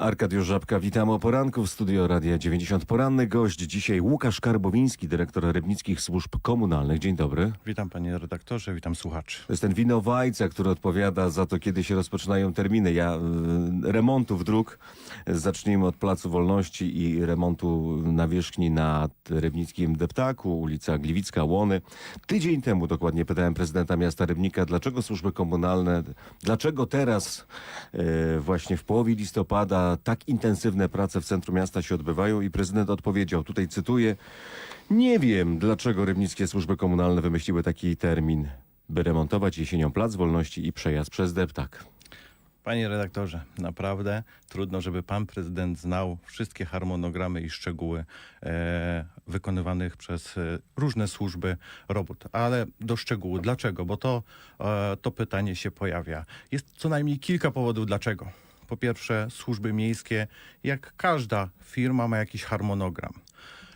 Arkadiusz Żabka, witam o poranku w studio Radia 90 Poranny. Gość dzisiaj Łukasz Karbowiński, dyrektor Rybnickich Służb Komunalnych. Dzień dobry. Witam panie redaktorze, witam słuchaczy. To jest ten winowajca, który odpowiada za to, kiedy się rozpoczynają terminy. Ja y, remontów dróg, zacznijmy od Placu Wolności i remontu nawierzchni na Rybnickim Deptaku, ulica Gliwicka, Łony. Tydzień temu dokładnie pytałem prezydenta miasta Rybnika, dlaczego służby komunalne, dlaczego teraz y, właśnie w połowie listopada tak intensywne prace w centrum miasta się odbywają i prezydent odpowiedział, tutaj cytuję, nie wiem, dlaczego rybnickie służby komunalne wymyśliły taki termin, by remontować jesienią Plac Wolności i przejazd przez Deptak. Panie redaktorze, naprawdę trudno, żeby pan prezydent znał wszystkie harmonogramy i szczegóły e, wykonywanych przez e, różne służby robót. Ale do szczegółu. Dlaczego? Bo to, e, to pytanie się pojawia. Jest co najmniej kilka powodów dlaczego. Po pierwsze, służby miejskie, jak każda firma, ma jakiś harmonogram.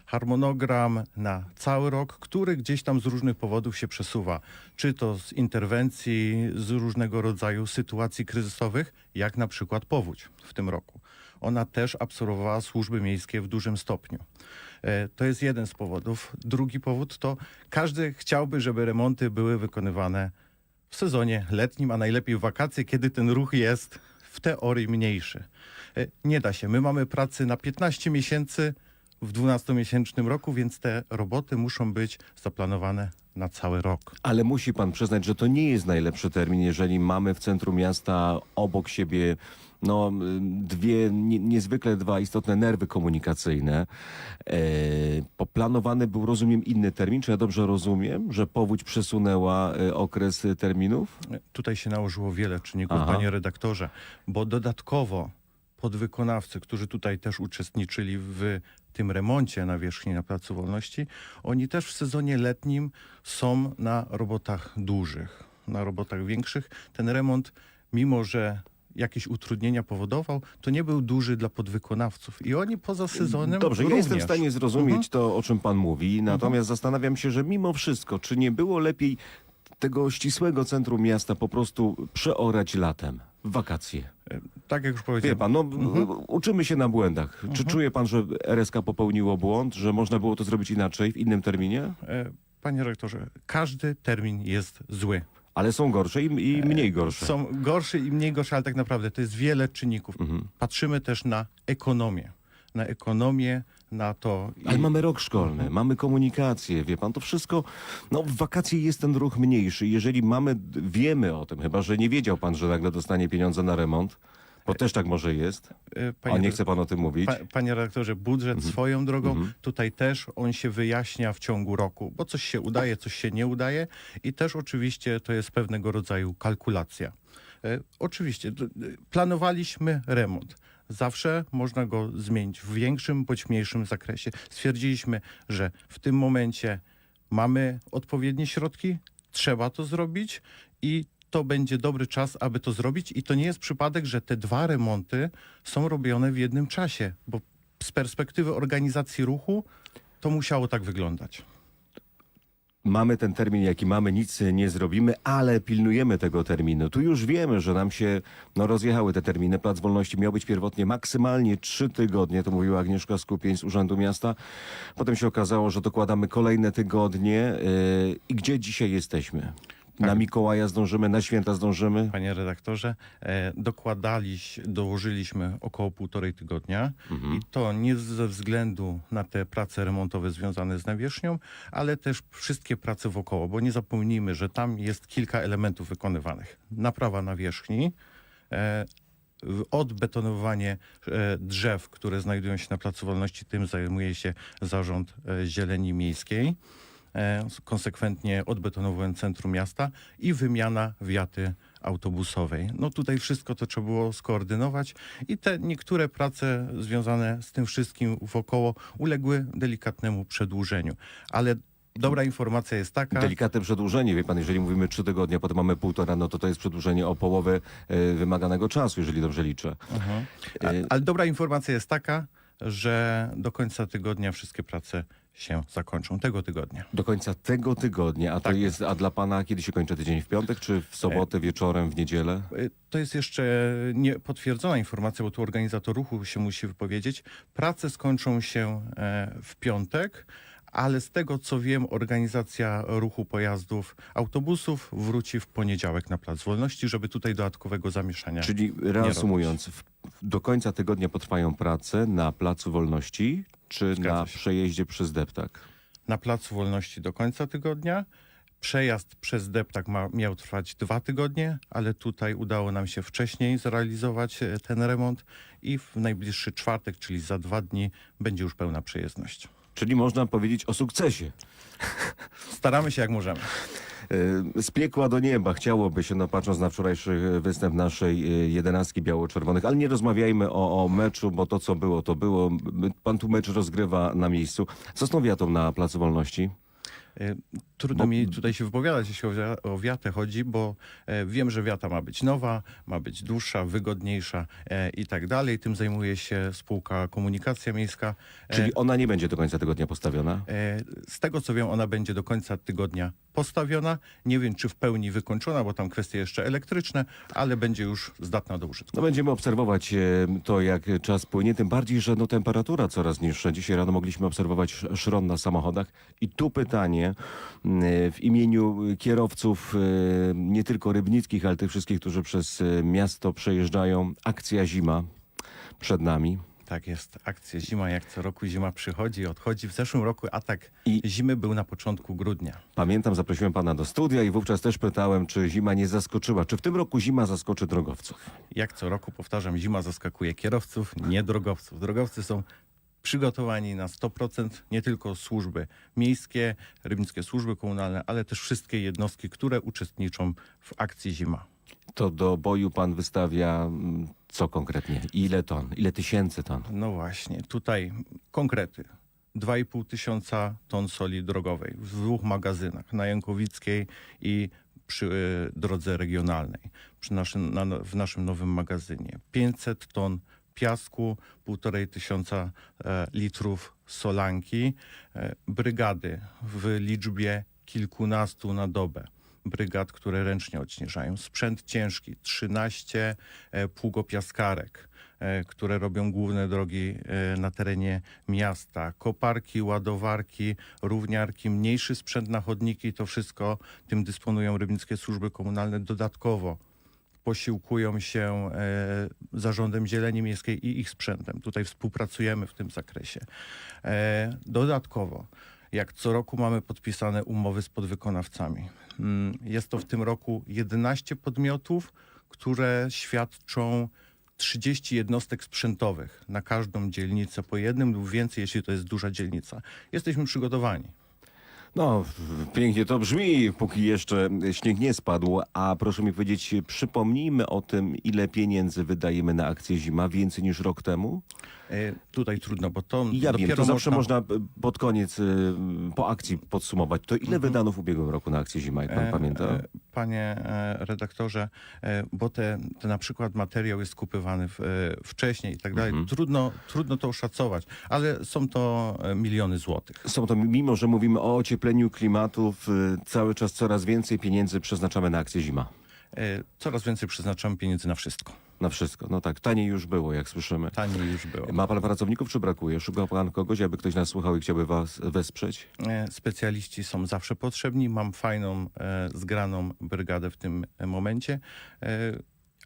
Harmonogram na cały rok, który gdzieś tam z różnych powodów się przesuwa. Czy to z interwencji, z różnego rodzaju sytuacji kryzysowych, jak na przykład powódź w tym roku. Ona też absorbowała służby miejskie w dużym stopniu. E, To jest jeden z powodów. Drugi powód to każdy chciałby, żeby remonty były wykonywane w sezonie letnim, a najlepiej w wakacje, kiedy ten ruch jest w teorii mniejszy. E, Nie da się. My mamy pracy na 15 miesięcy w 12-miesięcznym roku, więc te roboty muszą być zaplanowane na cały rok. Ale musi pan przyznać, że to nie jest najlepszy termin, jeżeli mamy w centrum miasta obok siebie no, dwie, nie, niezwykle dwa istotne nerwy komunikacyjne. E, poplanowany był, rozumiem, inny termin. Czy ja dobrze rozumiem, że powódź przesunęła e, okres terminów? E, Tutaj się nałożyło wiele czynników, Aha. panie redaktorze, bo dodatkowo podwykonawcy, którzy tutaj też uczestniczyli w tym remoncie na wierzchni na Placu Wolności, oni też w sezonie letnim są na robotach dużych, na robotach większych. Ten remont, mimo że jakieś utrudnienia powodował, to nie był duży dla podwykonawców. I oni poza sezonem Dobrze, ja również. jestem w stanie zrozumieć to, o czym pan mówi, natomiast zastanawiam się, że mimo wszystko, czy nie było lepiej tego ścisłego centrum miasta po prostu przeorać latem, wakacje? E, Tak jak już Wie powiedziałem, pan, no, uczymy się na błędach. Czy czuje pan, że RSK popełniło błąd, że można było to zrobić inaczej, w innym terminie? e, panie rektorze, każdy termin jest zły. Ale są gorsze i, i mniej gorsze. Są gorsze i mniej gorsze, ale tak naprawdę to jest wiele czynników. Mhm. Patrzymy też na ekonomię. Na ekonomię, na to. Ale i- mamy rok szkolny, mamy komunikację, wie pan, to wszystko, no w wakacje jest ten ruch mniejszy. Jeżeli mamy, wiemy o tym, chyba że nie wiedział pan, że nagle dostanie pieniądze na remont, bo też tak może jest. e, A nie chce pan o tym mówić? Pa, panie redaktorze, budżet Mhm. swoją drogą, tutaj też on się wyjaśnia w ciągu roku, bo coś się udaje, coś się nie udaje i też oczywiście to jest pewnego rodzaju kalkulacja. E, oczywiście, planowaliśmy remont. Zawsze można go zmienić w większym bądź mniejszym zakresie. Stwierdziliśmy, że w tym momencie mamy odpowiednie środki, trzeba to zrobić i to będzie dobry czas, aby to zrobić. I to nie jest przypadek, że te dwa remonty są robione w jednym czasie, bo z perspektywy organizacji ruchu to musiało tak wyglądać. Mamy ten termin, jaki mamy, nic nie zrobimy, ale pilnujemy tego terminu. Tu już wiemy, że nam się no, rozjechały te terminy. Plac Wolności miał być pierwotnie maksymalnie trzy tygodnie, to mówiła Agnieszka Skupień z Urzędu Miasta. Potem się okazało, że dokładamy kolejne tygodnie. Yy, I gdzie dzisiaj jesteśmy? Na Mikołaja zdążymy, na święta zdążymy? Panie redaktorze, e, dokładaliś, dołożyliśmy około półtorej tygodnia i to nie ze względu na te prace remontowe związane z nawierzchnią, ale też wszystkie prace wokoło, bo nie zapomnijmy, że tam jest kilka elementów wykonywanych. Naprawa nawierzchni, e, odbetonowanie e, drzew, które znajdują się na Placu Wolności, tym zajmuje się Zarząd e, Zieleni Miejskiej konsekwentnie odbetonowując centrum miasta i wymiana wiaty autobusowej. No tutaj wszystko to trzeba było skoordynować i te niektóre prace związane z tym wszystkim wokoło uległy delikatnemu przedłużeniu. Ale dobra informacja jest taka... Delikatne przedłużenie, wie pan, jeżeli mówimy trzy tygodnie, potem mamy półtora, no to to jest przedłużenie o połowę e, wymaganego czasu, jeżeli dobrze liczę. Mhm. E, ale dobra informacja jest taka, że do końca tygodnia wszystkie prace się zakończą tego tygodnia. Do końca tego tygodnia, a to Tak. jest, a dla pana kiedy się kończy tydzień? W piątek, czy w sobotę, wieczorem, w niedzielę? Y, To jest jeszcze niepotwierdzona informacja, bo tu organizator ruchu się musi wypowiedzieć. Prace skończą się e, w piątek, ale z tego co wiem, organizacja ruchu pojazdów autobusów wróci w poniedziałek na Plac Wolności, żeby tutaj dodatkowego zamieszania. Czyli reasumując, do końca tygodnia potrwają prace na Placu Wolności, czy Zgadza na się. przejeździe przez deptak? na Placu Wolności do końca tygodnia. Przejazd przez deptak ma, miał trwać dwa tygodnie, ale tutaj udało nam się wcześniej zrealizować e, ten remont i w najbliższy czwartek, czyli za dwa dni, będzie już pełna przejezdność. Czyli można powiedzieć o sukcesie. Staramy się jak możemy. E, Z piekła do nieba chciałoby się, no patrząc na wczorajszy występ naszej e, jedenastki biało-czerwonych, ale nie rozmawiajmy o, o meczu, bo to co było, to było. Pan tu mecz rozgrywa na miejscu. Co z tą wiatą na Placu Wolności? Trudno Bo- mi tutaj się wypowiadać, jeśli o wi- o wiatę chodzi, bo e, wiem, że wiata ma być nowa, ma być dłuższa, wygodniejsza e, i tak dalej. Tym zajmuje się spółka Komunikacja Miejska. E, Czyli ona nie będzie do końca tygodnia postawiona? Z tego co wiem, ona będzie do końca tygodnia postawiona. Nie wiem, czy w pełni wykończona, bo tam kwestie jeszcze elektryczne, ale będzie już zdatna do użytku. No będziemy obserwować to, jak czas płynie, tym bardziej, że no, temperatura coraz niższa. Dzisiaj rano mogliśmy obserwować sz- szron na samochodach. I tu pytanie w imieniu kierowców e, nie tylko rybnickich, ale tych wszystkich, którzy przez e, miasto przejeżdżają. Akcja zima przed nami. Tak jest. Akcja zima, jak co roku zima przychodzi i odchodzi. W zeszłym roku atak I- zimy był na początku grudnia. Pamiętam, zaprosiłem pana do studia i wówczas też pytałem, czy zima nie zaskoczyła. Czy w tym roku zima zaskoczy drogowców? Jak co roku, powtarzam, zima zaskakuje kierowców, nie drogowców. Drogowcy są przygotowani na 100%, nie tylko służby miejskie, rybnickie służby komunalne, ale też wszystkie jednostki, które uczestniczą w akcji zima. To do boju pan wystawia mm, co konkretnie? Ile ton? Ile tysięcy ton? No właśnie, tutaj konkrety. 2,5 tysiąca ton soli drogowej w dwóch magazynach, na Jankowickiej i przy e, drodze regionalnej, przy naszym, na, w naszym nowym magazynie. 500 ton piasku, 1,5 tysiąca e, litrów solanki, e, brygady w liczbie kilkunastu na dobę. Brygad, które ręcznie odśnieżają. Sprzęt ciężki, 13 e, pługopiaskarek, które robią główne drogi na terenie miasta. Koparki, ładowarki, równiarki, mniejszy sprzęt na chodniki, to wszystko tym dysponują rybnickie służby komunalne dodatkowo posiłkują się e, zarządem Zieleni Miejskiej i ich sprzętem. Tutaj współpracujemy w tym zakresie. E, dodatkowo, jak co roku mamy podpisane umowy z podwykonawcami. Mm, Jest to w tym roku 11 podmiotów, które świadczą 30 jednostek sprzętowych na każdą dzielnicę po jednym lub więcej, jeśli to jest duża dzielnica. Jesteśmy przygotowani. No, pięknie to brzmi, póki jeszcze śnieg nie spadł. A proszę mi powiedzieć, przypomnijmy o tym, ile pieniędzy wydajemy na akcję zima, więcej niż rok temu? E, Tutaj trudno, bo to ja dopiero wiem, to zawsze można... można e, pod koniec, e, po akcji podsumować. To ile wydano w ubiegłym roku na akcję zima, jak pan Mhm. Pamięta? Panie redaktorze, bo te, te na przykład materiał jest kupywany w, wcześniej i tak dalej. Mhm. Trudno, trudno to oszacować, ale są to miliony złotych. Są to, mimo że mówimy o ociepleniu klimatów, e, cały czas coraz więcej pieniędzy przeznaczamy na akcję zima. E, Coraz więcej przeznaczamy pieniędzy na wszystko. Na wszystko. No tak, taniej już było, jak słyszymy. Taniej już było. Ma pan pracowników, czy brakuje? Szuka pan kogoś, aby ktoś nas słuchał i chciałby was wesprzeć? E, Specjaliści są zawsze potrzebni. Mam fajną, e, zgraną brygadę w tym momencie.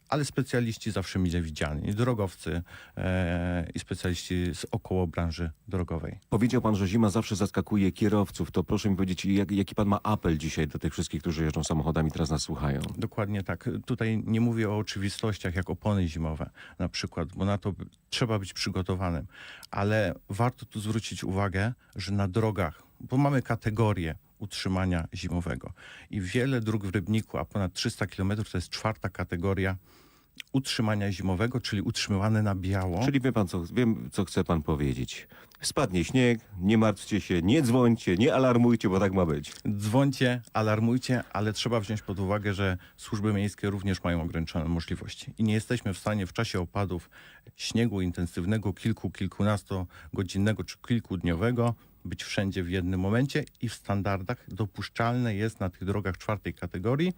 Ale specjaliści zawsze mile widziani. Drogowcy e, i specjaliści z około branży drogowej. Powiedział pan, że zima zawsze zaskakuje kierowców. To proszę mi powiedzieć, jak, jaki pan ma apel dzisiaj do tych wszystkich, którzy jeżdżą samochodami, teraz nas słuchają? Dokładnie tak. Tutaj nie mówię o oczywistościach jak opony zimowe na przykład, bo na to trzeba być przygotowanym. Ale warto tu zwrócić uwagę, że na drogach, bo mamy kategorię utrzymania zimowego i wiele dróg w Rybniku, a ponad 300 km to jest czwarta kategoria utrzymania zimowego, czyli utrzymywane na biało. Czyli wie pan, co, wiem, co chce pan powiedzieć. Spadnie śnieg, nie martwcie się, nie dzwońcie, nie alarmujcie, bo tak ma być. Dzwońcie, alarmujcie, ale trzeba wziąć pod uwagę, że służby miejskie również mają ograniczone możliwości i nie jesteśmy w stanie w czasie opadów śniegu intensywnego, kilku, kilkunastogodzinnego czy kilkudniowego być wszędzie w jednym momencie i w standardach dopuszczalne jest na tych drogach czwartej kategorii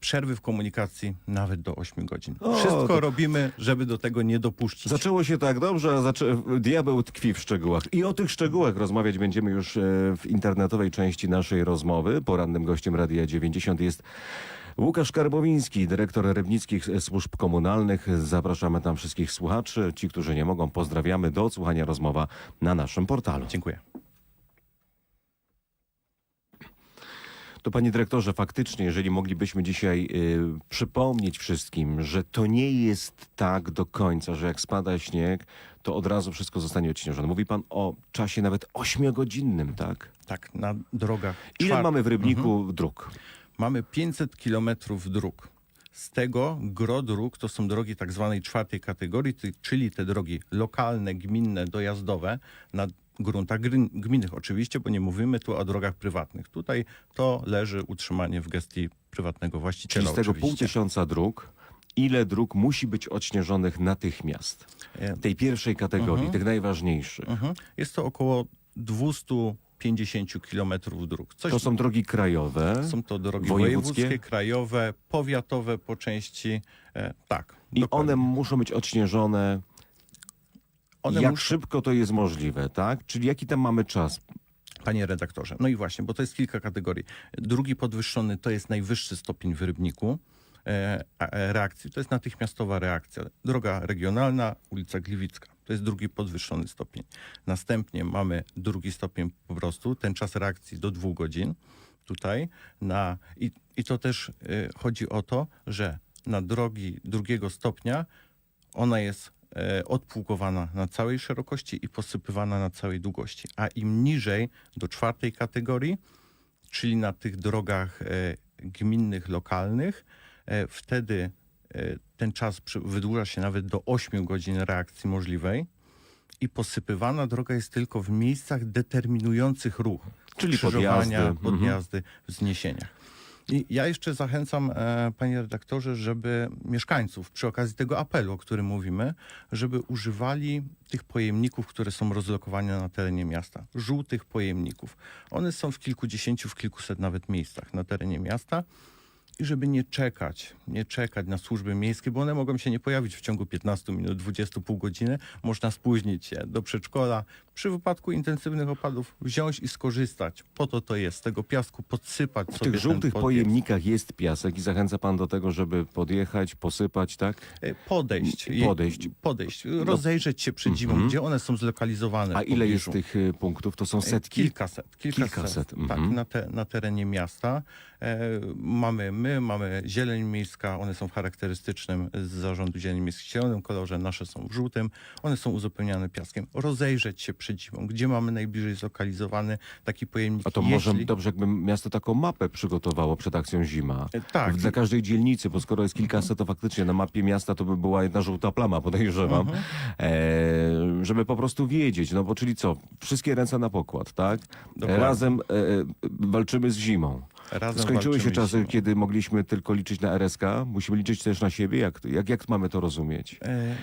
przerwy w komunikacji nawet do 8 godzin. O, Wszystko to- robimy, żeby do tego nie dopuścić. Zaczęło się tak dobrze, a zaczę... diabeł tkwi w szczegółach. I o tych szczegółach rozmawiać będziemy już e, w internetowej części naszej rozmowy. Porannym gościem Radia 90 jest Łukasz Karbowiński, dyrektor Rybnickich Służb Komunalnych. Zapraszamy tam wszystkich słuchaczy. Ci, którzy nie mogą, pozdrawiamy. Do odsłuchania rozmowa na naszym portalu. Dziękuję. To panie dyrektorze, faktycznie, jeżeli moglibyśmy dzisiaj y, przypomnieć wszystkim, że to nie jest tak do końca, że jak spada śnieg, to od razu wszystko zostanie odśnieżone. Mówi pan o czasie nawet ośmiogodzinnym, tak? Tak, na drogach. Ile mamy w Rybniku dróg? Mamy 500 kilometrów dróg. Z tego gro dróg to są drogi tak zwanej czwartej kategorii, czyli te drogi lokalne, gminne, dojazdowe na gruntach gminnych oczywiście, bo nie mówimy tu o drogach prywatnych. Tutaj to leży utrzymanie w gestii prywatnego właściciela Czyli z tego pół oczywiście. tysiąca dróg, ile dróg musi być odśnieżonych natychmiast? E, Tej pierwszej kategorii, tych najważniejszych. mhm. Jest to około 250 kilometrów dróg. Coś To są drogi krajowe. Są to drogi Wojewódzkie? wojewódzkie, krajowe, powiatowe po części. E, tak. I dokładnie. one muszą być odśnieżone One jak muszą- szybko to jest możliwe, tak? Czyli jaki tam mamy czas? Panie redaktorze, no i właśnie, bo to jest kilka kategorii. Drugi podwyższony to jest najwyższy stopień w Rybniku reakcji. To jest natychmiastowa reakcja. Droga regionalna, ulica Gliwicka. To jest drugi podwyższony stopień. Następnie mamy drugi stopień po prostu, ten czas reakcji do dwóch godzin tutaj. Na, i, I to też e, chodzi o to, że na drogi drugiego stopnia ona jest e, odpługowana na całej szerokości i posypywana na całej długości. A im niżej do czwartej kategorii, czyli na tych drogach e, gminnych, lokalnych, e, wtedy e, ten czas wydłuża się nawet do 8 godzin reakcji możliwej i posypywana droga jest tylko w miejscach determinujących ruch. Czyli Krzyżowania, podjazdy. Mhm. podjazdy, wzniesieniach. I ja jeszcze zachęcam, e, panie redaktorze, żeby mieszkańców przy okazji tego apelu, o którym mówimy, żeby używali tych pojemników, które są rozlokowane na terenie miasta. Żółtych pojemników. One są w kilkudziesięciu, w kilkuset nawet miejscach na terenie miasta. I żeby nie czekać, nie czekać na służby miejskie, bo one mogą się nie pojawić w ciągu 15 minut, 20 pół godziny. Można spóźnić się do przedszkola. Przy wypadku intensywnych opadów wziąć i skorzystać. Po to to jest. Tego piasku podsypać W sobie tych ten żółtych podjazd. pojemnikach jest piasek i zachęca pan do tego, żeby podjechać, posypać, tak? E, Podejść. Podejść. Podejść. Rozejrzeć się przed zimą, gdzie one są zlokalizowane. A w ile jest pobliżu. tych y, punktów? To są E, setki? Kilkaset. Kilkaset, Kilkaset, Tak, mhm. na, te, na terenie miasta. E, mamy my, mamy zieleń miejska, one są w charakterystycznym z zarządu zieleni miejskiej zielonym kolorze, nasze są w żółtym. One są uzupełniane piaskiem. Rozejrzeć się przed zimą, gdzie mamy najbliżej zlokalizowany taki pojemnik. A to może Jeśli- dobrze, jakby miasto taką mapę przygotowało przed akcją zima. E, Tak. Dla każdej dzielnicy, bo skoro jest kilkaset, to faktycznie na mapie miasta to by była jedna żółta plama, podejrzewam. Mhm. E, żeby po prostu wiedzieć, no bo czyli co? Wszystkie ręce na pokład, tak? Dokładnie. Razem e, e, walczymy z zimą. Razem Skończyły się czasy, zimą. kiedy mogliśmy tylko liczyć na RSK. Musimy liczyć też na siebie. Jak, jak, jak mamy to rozumieć? E,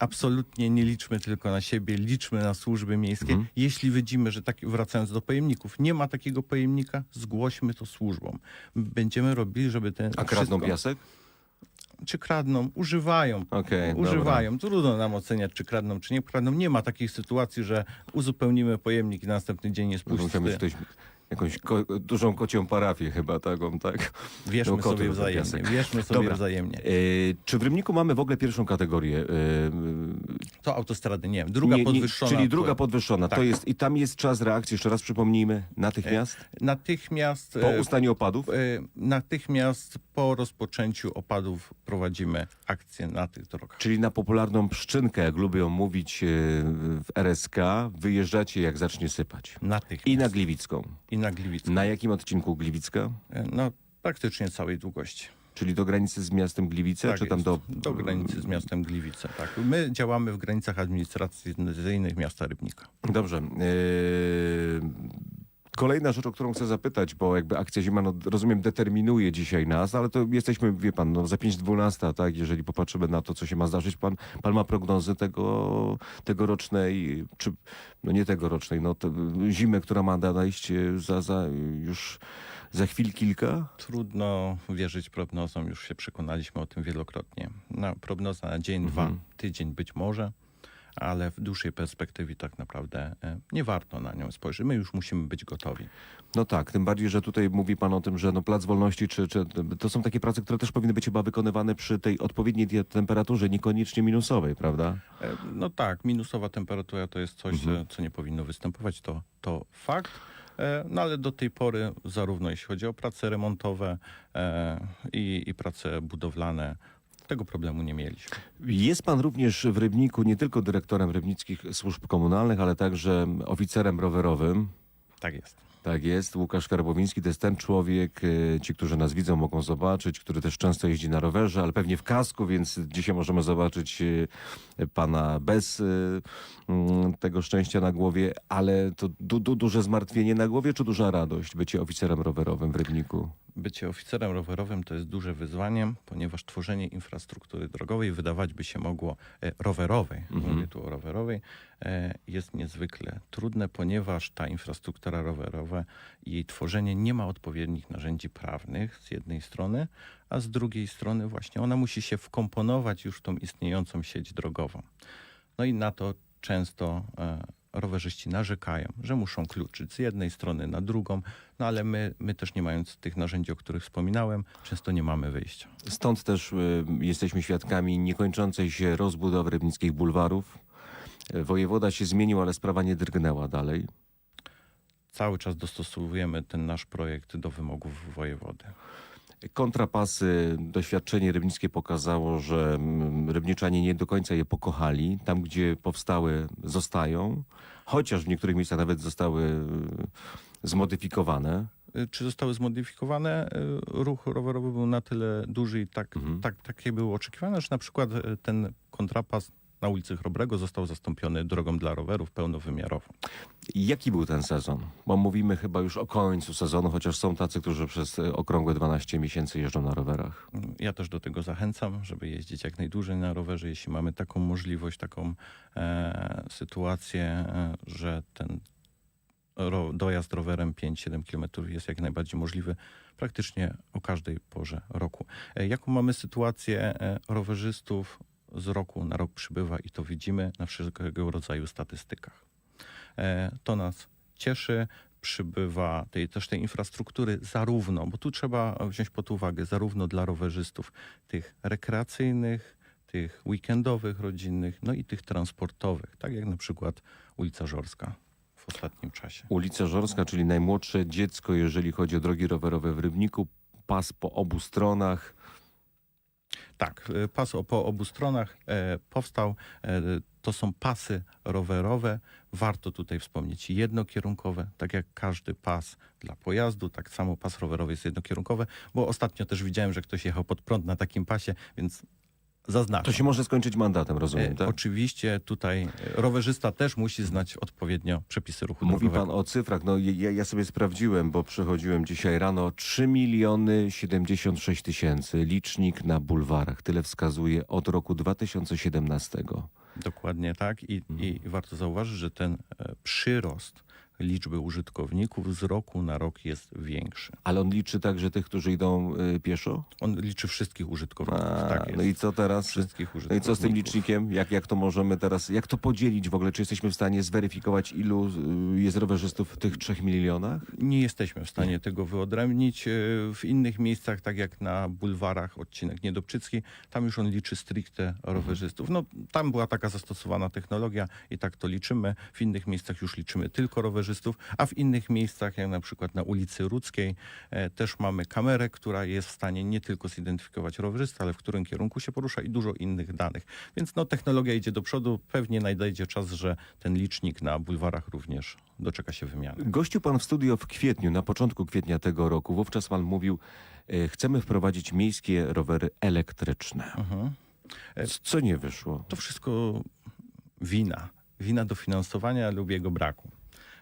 Absolutnie nie liczmy tylko na siebie, liczmy na służby miejskie. Mhm. Jeśli widzimy, że tak, wracając do pojemników, nie ma takiego pojemnika, zgłośmy to służbom. Będziemy robili, żeby ten. A kradną wszystko- piasek? Czy kradną? Używają. Okej, Używają. Trudno nam oceniać, czy kradną, czy nie kradną. Nie ma takich sytuacji, że uzupełnimy pojemnik i następny dzień jest pusty. Musiał mieć ktoś jakąś ko dużą kocią parafię chyba taką, tak? Wierzmy No, sobie wzajemnie. Wierzmy sobie Dobra. wzajemnie. E, czy w Rybniku mamy w ogóle pierwszą kategorię? E, To autostrady nie. Druga nie- nie- podwyższona. Czyli druga to- podwyższona. To Tak. jest, I tam jest czas reakcji, jeszcze raz przypomnijmy, natychmiast? Natychmiast. Po e, ustaniu opadów? E, Natychmiast po rozpoczęciu opadów prowadzimy akcję na tych drogach. Czyli na popularną pszczynkę, jak lubią mówić e, w RSK, wyjeżdżacie jak zacznie sypać. Natychmiast. I na Gliwicką. I na Gliwicką. Na jakim odcinku Gliwicka? E, No, praktycznie całej długości. Czyli do granicy z miastem Gliwice, Tak czy tam jest. do... do granicy z miastem Gliwice. Tak. My działamy w granicach administracyjnych miasta Rybnika. Dobrze. Yy, Kolejna rzecz, o którą chcę zapytać, bo jakby akcja zima, no, rozumiem, determinuje dzisiaj nas, ale to jesteśmy, wie pan, no, za 5-12, tak? Jeżeli popatrzymy na to, co się ma zdarzyć, pan, pan ma prognozy tego, tegorocznej, czy no nie tegorocznej, no to, zimy, która ma nadejść za, za już za chwil kilka? Trudno wierzyć prognozom, już się przekonaliśmy o tym wielokrotnie. Na, prognoza na dzień, dwa, tydzień być może, ale w dłuższej perspektywie tak naprawdę e, nie warto na nią spojrzeć. My już musimy być gotowi. No tak, tym bardziej, że tutaj mówi pan o tym, że no Plac Wolności, czy, czy to są takie prace, które też powinny być chyba wykonywane przy tej odpowiedniej temperaturze, niekoniecznie minusowej, prawda? E, No tak, minusowa temperatura to jest coś, Mhm. e, co nie powinno występować, to, to fakt. No ale do tej pory, zarówno jeśli chodzi o prace remontowe i, i prace budowlane, tego problemu nie mieliśmy. Jest pan również w Rybniku nie tylko dyrektorem rybnickich służb komunalnych, ale także oficerem rowerowym. Tak jest. Tak jest, Łukasz Karbowiński to jest ten człowiek, e, ci, którzy nas widzą, mogą zobaczyć, który też często jeździ na rowerze, ale pewnie w kasku, więc dzisiaj możemy zobaczyć e, pana bez e, mm, tego szczęścia na głowie, ale to du, du, duże zmartwienie na głowie, czy duża radość bycie oficerem rowerowym w Rybniku? Bycie oficerem rowerowym to jest duże wyzwanie, ponieważ tworzenie infrastruktury drogowej wydawać by się mogło rowerowej, mówię tu o rowerowej, jest niezwykle trudne, ponieważ ta infrastruktura rowerowa i jej tworzenie nie ma odpowiednich narzędzi prawnych z jednej strony, a z drugiej strony właśnie ona musi się wkomponować już w tą istniejącą sieć drogową. No i na to często e, rowerzyści narzekają, że muszą kluczyć z jednej strony na drugą, no ale my, my też nie mając tych narzędzi, o których wspominałem, często nie mamy wyjścia. Stąd też y, jesteśmy świadkami niekończącej się rozbudowy rybnickich bulwarów. E, Wojewoda się zmienił, ale sprawa nie drgnęła dalej. Cały czas dostosowujemy ten nasz projekt do wymogów wojewody. Kontrapasy, doświadczenie rybnickie pokazało, że mm, rybniczanie nie do końca je pokochali. Tam, gdzie powstały, zostają, chociaż w niektórych miejscach nawet zostały y, zmodyfikowane. Y, Czy zostały zmodyfikowane? Y, Ruch rowerowy był na tyle duży i tak, Mhm. tak, takie było oczekiwane, że na przykład ten kontrapas na ulicy Chrobrego został zastąpiony drogą dla rowerów pełnowymiarową. Jaki był ten sezon? Bo mówimy chyba już o końcu sezonu, chociaż są tacy, którzy przez y, okrągłe 12 miesięcy jeżdżą na rowerach. Ja też do tego zachęcam, żeby jeździć jak najdłużej na rowerze, jeśli mamy taką możliwość, taką e, sytuację, e, że ten ro, dojazd rowerem 5-7 km jest jak najbardziej możliwy praktycznie o każdej porze roku. E, jaką mamy sytuację e, rowerzystów z roku na rok przybywa i to widzimy na wszelkiego rodzaju statystykach. E, to nas cieszy. Przybywa tej, też tej infrastruktury zarówno, bo tu trzeba wziąć pod uwagę, zarówno dla rowerzystów tych rekreacyjnych, tych weekendowych, rodzinnych, no i tych transportowych, tak jak na przykład ulica Żorska w ostatnim czasie. Ulica Żorska, czyli najmłodsze dziecko, jeżeli chodzi o drogi rowerowe w Rybniku. Pas po obu stronach. Tak, y, pas po obu stronach e, powstał. E, to są pasy rowerowe. Warto tutaj wspomnieć jednokierunkowe, tak jak każdy pas dla pojazdu, tak samo pas rowerowy jest jednokierunkowy, bo ostatnio też widziałem, że ktoś jechał pod prąd na takim pasie, więc zaznaczam. To się może skończyć mandatem, rozumiem, E, tak? Oczywiście tutaj e, rowerzysta też musi znać odpowiednio przepisy ruchu Mówi drogowego. pan o cyfrach. No ja, ja sobie sprawdziłem, bo przychodziłem dzisiaj rano. 3 miliony 76 tysięcy licznik na bulwarach. Tyle wskazuje od roku 2017. Dokładnie tak I, Mhm. i warto zauważyć, że ten e, przyrost liczby użytkowników z roku na rok jest większy. Ale on liczy także tych, którzy idą y, pieszo? On liczy wszystkich użytkowników. A, tak jest. no i co teraz? Wszystkich No i użytkowników. co z tym licznikiem? Jak, jak to możemy teraz, jak to podzielić w ogóle? Czy jesteśmy w stanie zweryfikować, ilu y, jest rowerzystów w tych 3 milionach? Nie jesteśmy w stanie tego wyodrębnić. E, W innych miejscach, tak jak na bulwarach, odcinek Niedobczycki, tam już on liczy stricte rowerzystów. No, tam była taka zastosowana technologia i tak to liczymy. W innych miejscach już liczymy tylko rowerzystów, a w innych miejscach, jak na przykład na ulicy Rudzkiej, e, też mamy kamerę, która jest w stanie nie tylko zidentyfikować rowerzystę, ale w którym kierunku się porusza i dużo innych danych. Więc no, technologia idzie do przodu. Pewnie nadejdzie czas, że ten licznik na bulwarach również doczeka się wymiany. Gościł pan w studio w kwietniu, na początku kwietnia tego roku. Wówczas pan mówił, y, chcemy wprowadzić miejskie rowery elektryczne. Mhm. C- Co nie wyszło? To wszystko wina. Wina dofinansowania lub jego braku.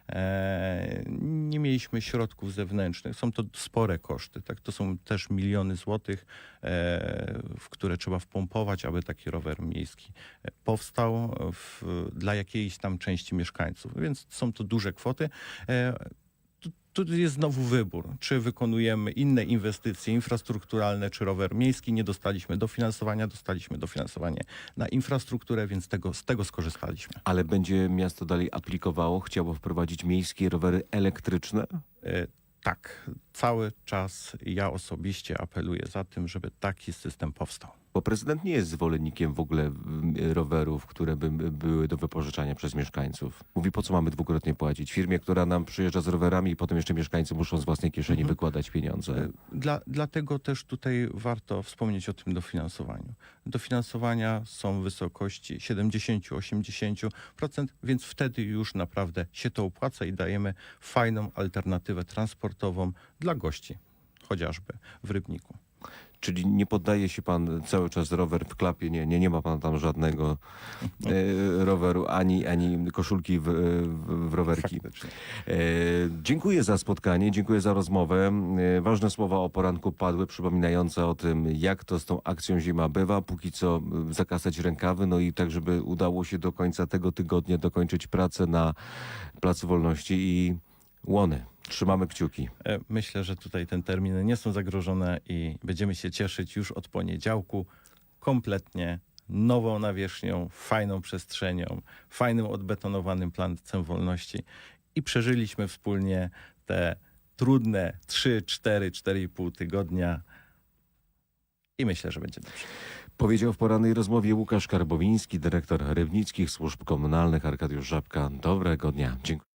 E, nie mieliśmy środków zewnętrznych. Są to spore koszty. Tak? To są też miliony złotych, e, w które trzeba wpompować, aby taki rower miejski e, powstał w, dla jakiejś tam części mieszkańców. Więc są to duże kwoty. Tu, tu jest znowu wybór, czy wykonujemy inne inwestycje infrastrukturalne, czy rower miejski. Nie dostaliśmy dofinansowania, dostaliśmy dofinansowanie na infrastrukturę, więc tego, z tego skorzystaliśmy. Ale będzie miasto dalej aplikowało, chciało wprowadzić miejskie rowery elektryczne? E, Tak, cały czas ja osobiście apeluję za tym, żeby taki system powstał. Bo prezydent nie jest zwolennikiem w ogóle mm, rowerów, które by były do wypożyczania przez mieszkańców. Mówi, po co mamy dwukrotnie płacić? Firmie, która nam przyjeżdża z rowerami i potem jeszcze mieszkańcy muszą z własnej kieszeni Mhm. wykładać pieniądze. E, Dla, dlatego też tutaj warto wspomnieć o tym dofinansowaniu. Dofinansowania są w wysokości 70-80%, więc wtedy już naprawdę się to opłaca i dajemy fajną alternatywę transportową dla gości, chociażby w Rybniku. Czyli nie poddaje się pan cały czas rower w klapie, nie, nie, nie ma pan tam żadnego e, roweru, ani, ani koszulki w, w, w rowerki. E, dziękuję za spotkanie, dziękuję za rozmowę. E, ważne słowa o poranku padły, przypominające o tym, jak to z tą akcją zima bywa. Póki co zakasać rękawy, no i tak, żeby udało się do końca tego tygodnia dokończyć pracę na Placu Wolności i Łony. Trzymamy kciuki. E, Myślę, że tutaj ten terminy nie są zagrożone i będziemy się cieszyć już od poniedziałku kompletnie nową nawierzchnią, fajną przestrzenią, fajnym odbetonowanym placem wolności i przeżyliśmy wspólnie te trudne 3, 4, 4,5 tygodnia i myślę, że będzie dobrze. Powiedział w porannej rozmowie Łukasz Karbowiński, dyrektor Rybnickich Służb Komunalnych, Arkadiusz Żabka. Dobrego dnia. Dziękuję.